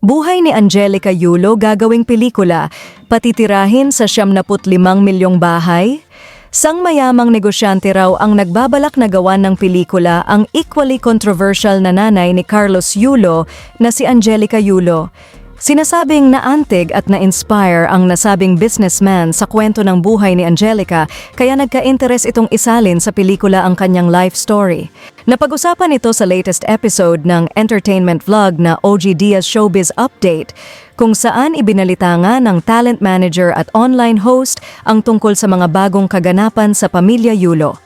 Buhay ni Angelica Yulo gagawing pelikula, patitirahin sa 75 milyong bahay? Sang mayamang negosyante raw ang nagbabalak na gawan ng pelikula ang equally controversial na nanay ni Carlos Yulo na si Angelica Yulo. Sinasabing naantig at na-inspire ang nasabing businessman sa kwento ng buhay ni Angelica kaya nagka-interes itong isalin sa pelikula ang kanyang life story. Napag-usapan ito sa latest episode ng entertainment vlog na OG Diaz Showbiz Update kung saan ibinalita nga ng talent manager at online host ang tungkol sa mga bagong kaganapan sa pamilya Yulo.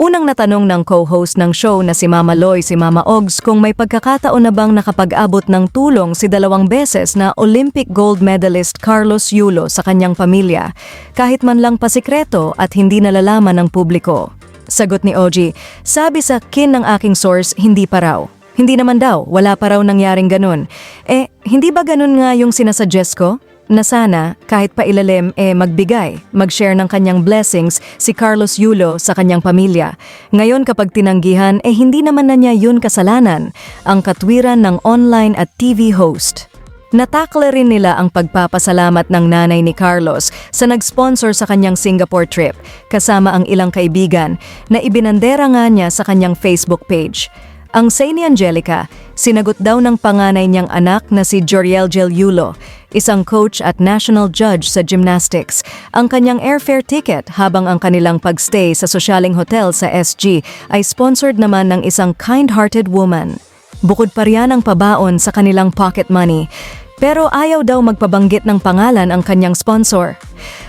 Unang natanong ng co-host ng show na si Mama Loy si Mama Ogs kung may pagkakataon na bang nakapag-abot ng tulong si dalawang beses na Olympic gold medalist Carlos Yulo sa kanyang pamilya, kahit man lang pasikreto at hindi nalalaman ng publiko. Sagot ni OG, sabi sa kin ng aking source, hindi pa raw. Hindi naman daw, wala pa raw nangyaring ganun. Eh, hindi ba ganun nga yung sinasuggest ko? Na sana, kahit pa ilalim, eh magbigay, mag-share ng kanyang blessings si Carlos Yulo sa kanyang pamilya. Ngayon kapag tinanggihan, eh hindi naman na niya yun kasalanan, ang katwiran ng online at TV host. Natakle rin nila ang pagpapasalamat ng nanay ni Carlos sa nag-sponsor sa kanyang Singapore trip, kasama ang ilang kaibigan na ibinandera nga niya sa kanyang Facebook page. Ang say ni Angelica, sinagot daw ng panganay niyang anak na si Joriel Gel Yulo, isang coach at national judge sa gymnastics, ang kanyang airfare ticket habang ang kanilang pagstay sa sosyaling hotel sa SG ay sponsored naman ng isang kind-hearted woman. Bukod pa riyan ang pabaon sa kanilang pocket money, pero ayaw daw magpabanggit ng pangalan ang kanyang sponsor.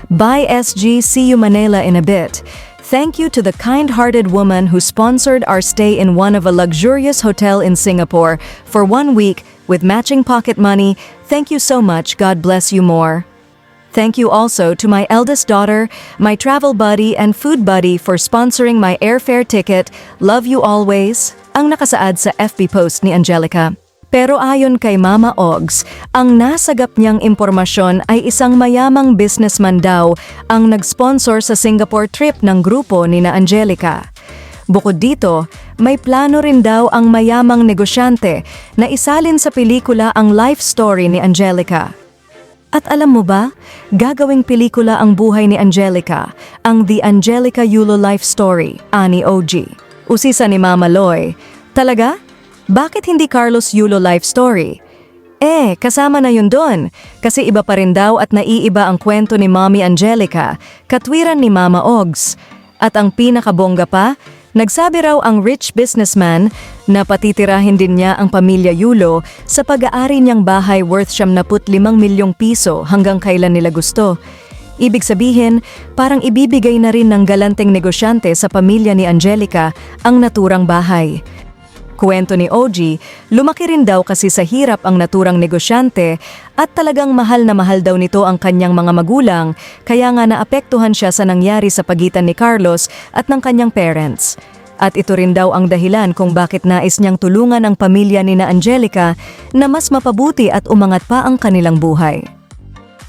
Bye SG, see you Manila in a bit. Thank you to the kind-hearted woman who sponsored our stay in one of a luxurious hotel in Singapore for one week with matching pocket money. Thank you so much. God bless you more. Thank you also to my eldest daughter, my travel buddy and food buddy for sponsoring my airfare ticket. Love you always. Ang nakasaad sa FB post ni Angelica. Pero ayon kay Mama Ogs, ang nasagap niyang impormasyon ay isang mayamang businessman daw ang nag-sponsor sa Singapore trip ng grupo ni na Angelica. Bukod dito, may plano rin daw ang mayamang negosyante na isalin sa pelikula ang life story ni Angelica. At alam mo ba, gagawing pelikula ang buhay ni Angelica, ang The Angelica Yulo Life Story, ani OG. Usisa ni Mama Loy, talaga? Bakit hindi Carlos Yulo Life Story? Eh, kasama na yun doon. Kasi iba pa rin daw at naiiba ang kwento ni Mommy Angelica, katwiran ni Mama Ogs. At ang pinakabongga pa, nagsabi raw ang rich businessman na patitirahin din niya ang pamilya Yulo sa pag-aari niyang bahay worth 75 milyong piso hanggang kailan nila gusto. Ibig sabihin, parang ibibigay na rin ng galanteng negosyante sa pamilya ni Angelica ang naturang bahay. Kwento ni OG, lumaki rin daw kasi sa hirap ang naturang negosyante at talagang mahal na mahal daw nito ang kanyang mga magulang kaya nga naapektuhan siya sa nangyari sa pagitan ni Carlos at ng kanyang parents. At ito rin daw ang dahilan kung bakit nais niyang tulungan ang pamilya ni na Angelica na mas mapabuti at umangat pa ang kanilang buhay.